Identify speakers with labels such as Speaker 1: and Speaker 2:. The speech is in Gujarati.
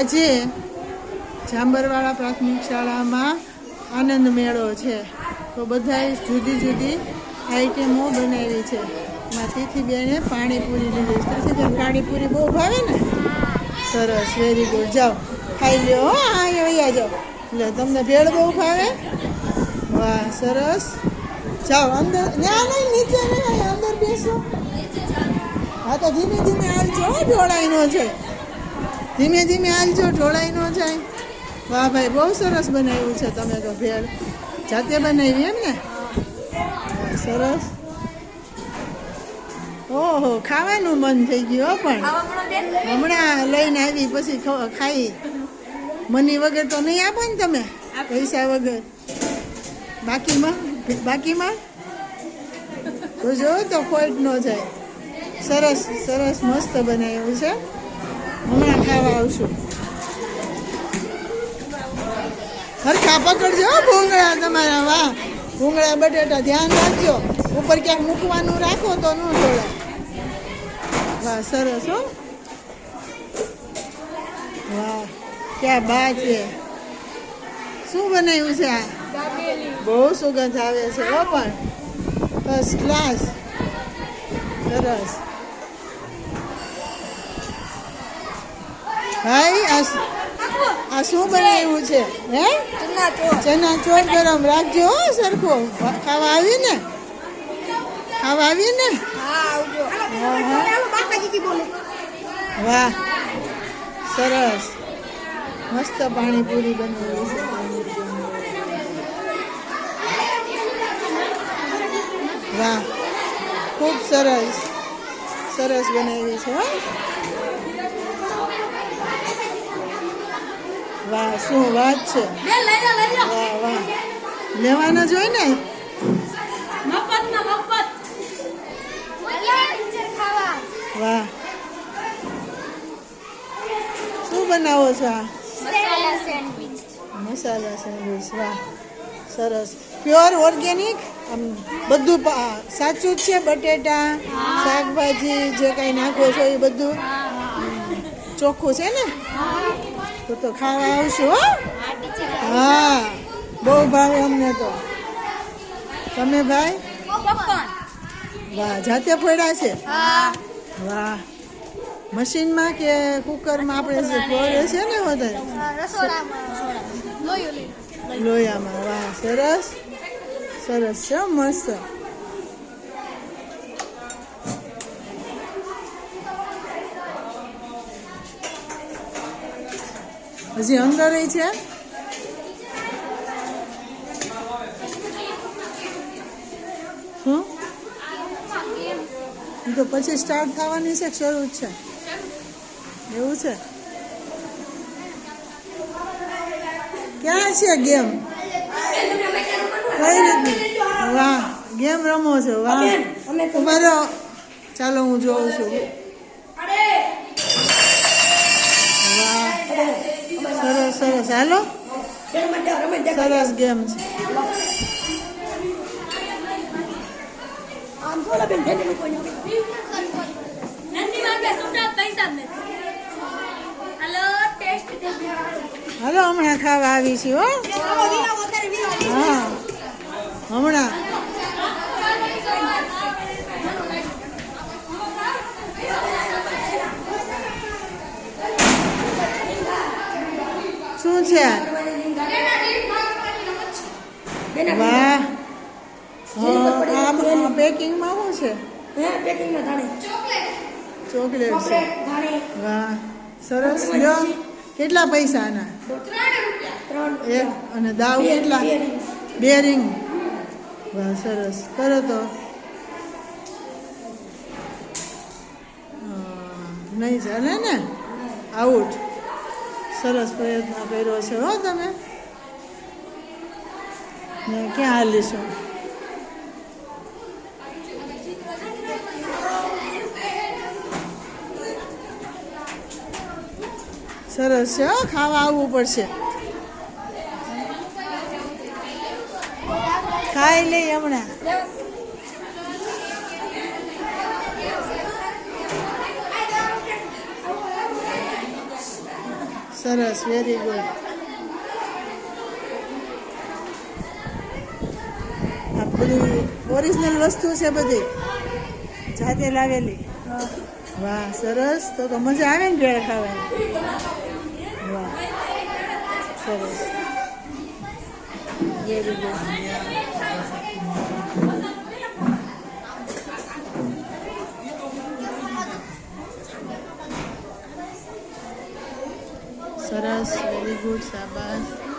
Speaker 1: આજે જાંબરવાળા પ્રાથમિક શાળામાં આનંદ મેળો છે. તો બધાએ જુદી જુદી આઈટમો બનાવી છે. એમાં તિથિ બેને પાણીપુરી લીધી છે. તિથિબેન પાણીપુરી બહુ ભાવે ને? સરસ વેરી ગુડ જાઓ, ખાઈ લ્યો, હો, અહીંયા જાઓ. એટલે તમને ભેળ બહુ ભાવે? વાહ, સરસ. જાઓ, અંદર, ના નહીં નીચે નહીં અંદર બેસો. હા, તો ધીમે ધીમે આવજો ઢોળાઈ ન જાય ધીમે ધીમે હાલજો, ઢોળાઈ ન જાય. વાહ ભાઈ, બહુ સરસ બનાવ્યું છે તમે તો ભેળ. જાતે બનાવી એમ ને? સરસ. ઓહો, ખાવાનું મન થઈ ગયું પણ. હમણાં લઈને આવી, પછી ખાઈ. મની વગર તો નહીં આપો ને તમે, પૈસા વગર. બાકીમાં? બાકીમાં? તો જો તો ખોટ ન જાય. સરસ સરસ, મસ્ત બનાવ્યું છે. હમણાં ખાવા આવશું. હરખા પકડજો ભૂંગળા તમારા, વાહ. ભૂંગળા, બટેટા, ધ્યાન રાખજો. ઉપર ક્યાંક મૂકવાનું રાખો તો ન ઢોળાય વાહ, સરસ હો. વાહ, ક્યાં બા છે. શું બનાવ્યું છે બહુ સુગંધ આવે છે હો પણ. ફર્સ્ટ ક્લાસ સરસ. ભાઈ આ શ- બનાવ્યું છે? હે? ચના ચોર ગરમ રાખજો, હો, સરખો. ખાવા આવી ખાવા આવી ને વાહ, સરસ. મસ્ત પાણીપુરી બનાવી છે. વાહ, ખૂબ સરસ. સરસ બનાવી છે, હો. વાહ શું વાત છે? વાહ વાહ. લેવાના જ હોય ને? વાહ. શું બનાવો છો આ? મસાલા સેન્ડવિચ. વાહ. સરસ. Pure organic? આમ બધું પા- સાચું જ છે? બટેટા શાકભાજી જે કાંઈ નાખો છો એ બધું? ચોખ્ખું છે ને? તો તો ખાવા આવશું હો. હા બહુ ભાવે અમને તો. તમે ભાઈ? વાહ જાતે ફોડા છે? વાહ. મશીનમાં કે કુકરમાં આપણે જે ફોડે છે ને વધારે? લોયામાં. વાહ સરસ. સરસ છે મસ્ત. હજી અંદર છે? શું તો પછી સ્ટાર્ટ થવાની છે શરૂ જ છે. એવું છે? ક્યાં છે ગેમ? કઈ રીતની વાહ ગેમ રમો છો વાહ. તમારો ચાલો હું જોઉં છું. સરસ. હાલો. સરસ ગેમ છે. હાલો હમણાં ખાવા આવી છે હો. હા હમણાં શું છે? વાહ. હા, આ પેકિંગમાં શું છે? ચોકલેટ છે. વાહ. સરસ. લ્યો. કેટલા પૈસા આના? એક અને દાવ કેટલા? બે રિંગ. વાહ સરસ. કરો તો. નહીં ચાલે ને? આઉટ. સરસ પ્રયત્ન કર્યો છે. હો તમે. ને ક્યાં હાલીશું? સરસ છે, હો, ખાવા આવવું પડશે. ખાઈ લઈ હમણાં. સરસ વેરી ગુડ આ બધી ઓરિજિનલ વસ્તુ છે બધી. જાતે લાવેલી. વાહ, સરસ. તો તો મજા આવે ને ભેળ ખાવાની. વાહ, સરસ. વેરી ગુડ સરસ વેરી ગુડ શાબાશ